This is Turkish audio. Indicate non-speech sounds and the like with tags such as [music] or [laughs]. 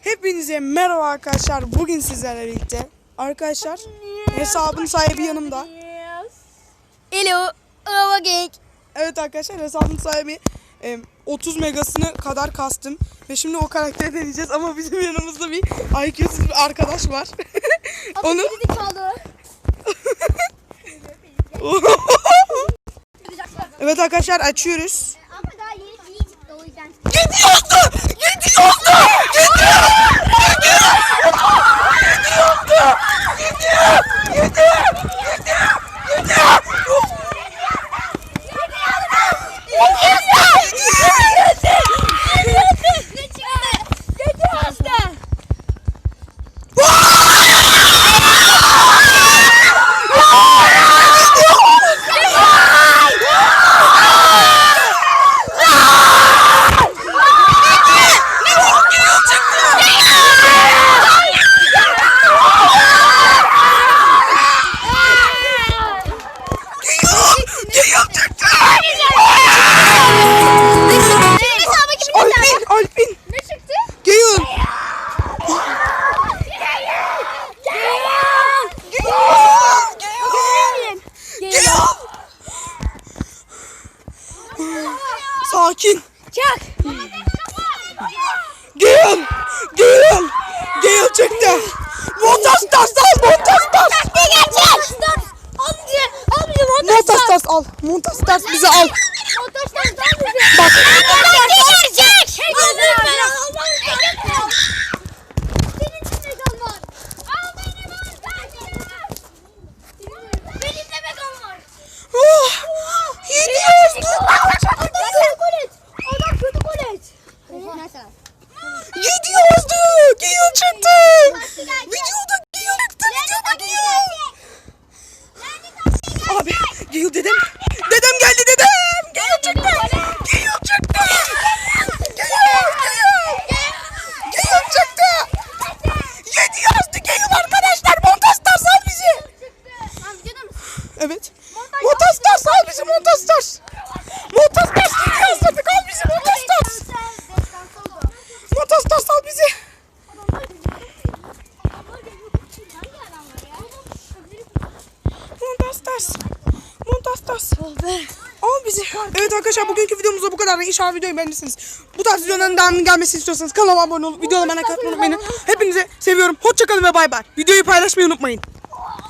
Hepinize merhaba arkadaşlar. Bugün sizlerle birlikte. Arkadaşlar hesabın sahibi yanımda. Hello. Ava gang. Evet arkadaşlar hesabın sahibi e, 30 megasını kadar kastım. Ve şimdi o karakteri deneyeceğiz ama bizim yanımızda bir IQ'suz bir arkadaş var. Onu. [laughs] Evet arkadaşlar açıyoruz. Ama daha yeni iyi çıktı o yüzden. Gidiyordu! Gidiyordu! Gidiyor! Sakin! Çak. Geyun! Geyun! Geyun çıktı! Montaj tas al! Montaj tas! Bir gerçek. Amca. Amca Montaj tas al! Montaj tas bizi al! Montajdan daha güzel. Bak! Nasıl? Gidiyordu! Geyun çıktı! Videoda Geyun çıktı! Videoda Geyun! Abi Geyun dedem! Dedem geldi dedem! Geyun çıktı! Geyun çıktı! Geyun! Geyun! Geyun çıktı! Yedi yazdı arkadaşlar! Al bizi! Evet. Al bizi Montaj Montaj Stars! Montaj Stars! Al bizi. Evet arkadaşlar bugünkü videomuz da bu kadar. İnşallah videoyu beğenirsiniz. Bu tarz videoların devamının gelmesini istiyorsanız kanalıma abone olup videolarıma like atmayı unutmayın. Hepinizi seviyorum. Hoşçakalın ve bay bay. Videoyu paylaşmayı unutmayın.